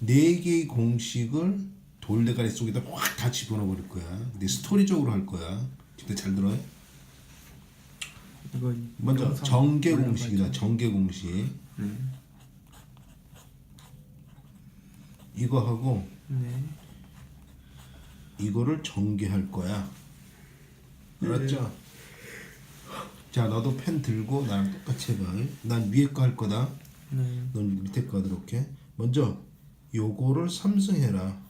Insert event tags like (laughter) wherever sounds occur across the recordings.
네 개의 공식을 돌대가리 속에다 확 다 집어넣어 버릴 거야. 근데 스토리적으로 할 거야. 근데 잘 들어요. 이거 먼저 정계. 공식이다. 정계 공식. 네. 이거 하고 네. 이거를 전개할 거야. 알았죠? 자, 너도 펜 들고 나랑 똑같이 해봐. 난 위에 거 할 거다. 네. 넌 밑에 거 하도록 해. 먼저 요거를 삼승해라.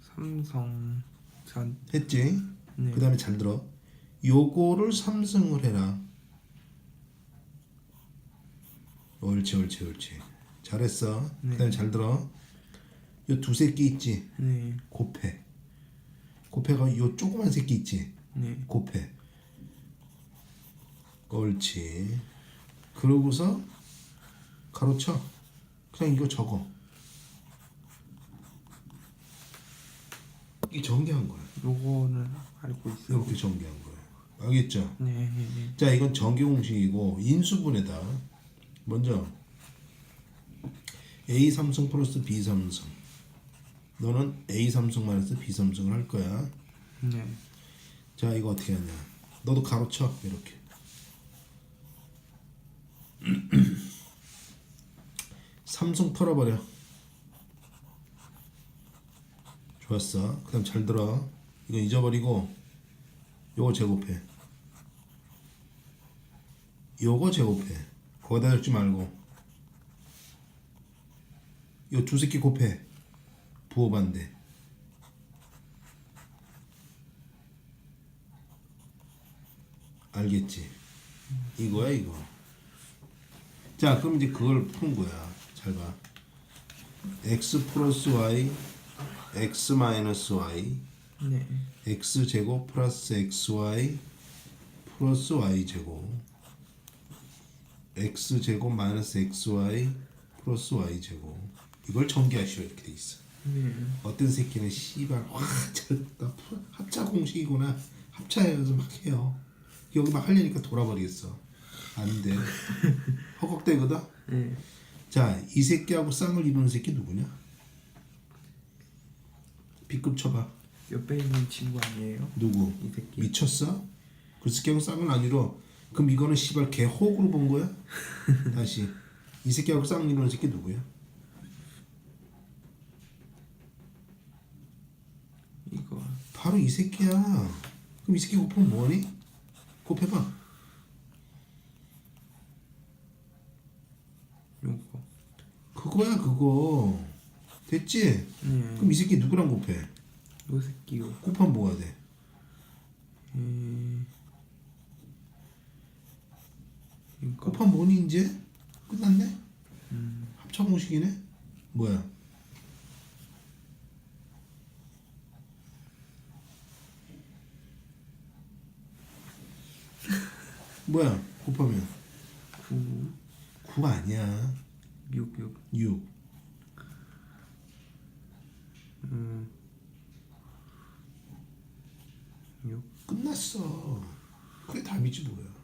삼성 전 했지? 네. 그 다음에 잘 들어. 요거를 삼승을 해라. 옳지, 옳지, 옳지. 잘했어. 그 다음에 잘 들어. 요 두 새끼 있지? 네. 곱해. 곱해가 요 조그만 새끼 있지? 네. 곱해. 옳지. 그러고서 가로쳐. 그냥 이거 적어. 이 전개한 거야. 요거는 알고 있어요. 이렇게 전개한 거야. 알겠죠? 네. 네. 네. 자, 이건 전개 공식이고 인수분해다. 먼저 A 삼성 플러스 B 삼성. 너는 A 삼성 마이너스 B 삼성을 할 거야. 네. 자, 이거 어떻게 하냐? 너도 가로쳐 이렇게. (clears throat) 삼성 털어버려. 좋았어. 그 다음 잘 들어. 이거 잊어버리고 요거 제곱해. 요거 제곱해. 거기다 적지 말고. 요 두 새끼 곱해. 부호 반대. 알겠지? 이거야 이거. 자 그럼 이제 그걸 푼 거야. 잘 봐. x 플러스 y, x 마이너스 y, 네. x 제곱 플러스 xy 플러스 y 제곱, x 제곱 마이너스 xy 플러스 y 제곱. 이걸 전개하시오 이렇게 돼 있어. 네. 어떤 새끼는 씨발 와저나 합차 공식이구나 합차해서 막 해요 여기 막 하려니까 돌아버리겠어 안 돼 (laughs) 허걱대거든 네. 자이 새끼하고 쌍을 이루는 새끼 누구냐 B급 쳐봐 옆에 있는 친구 아니에요? 누구 이 새끼. 미쳤어 그 새끼하고 쌍을 안 이뤄 그럼 이거는 씨발 개 호구로 본 거야 (laughs) 다시 이 새끼하고 쌍 이루는 새끼 누구야 이거 바로 이 새끼야. 그럼 이 새끼 곱하면 뭐니? 곱해봐. 요거. 그거야 그거. 됐지? 네. 그럼 이 새끼 누구랑 곱해? 요 새끼요. 곱하면 뭐가 돼? 음. 이거 곱하면 뭐니 이제? 끝났네? 합차 공식이네? 뭐야? (laughs) 뭐야? 곱하면 9 9 아니야. 6 6 6. 음. 6 끝났어. 그게 답이지 뭐야.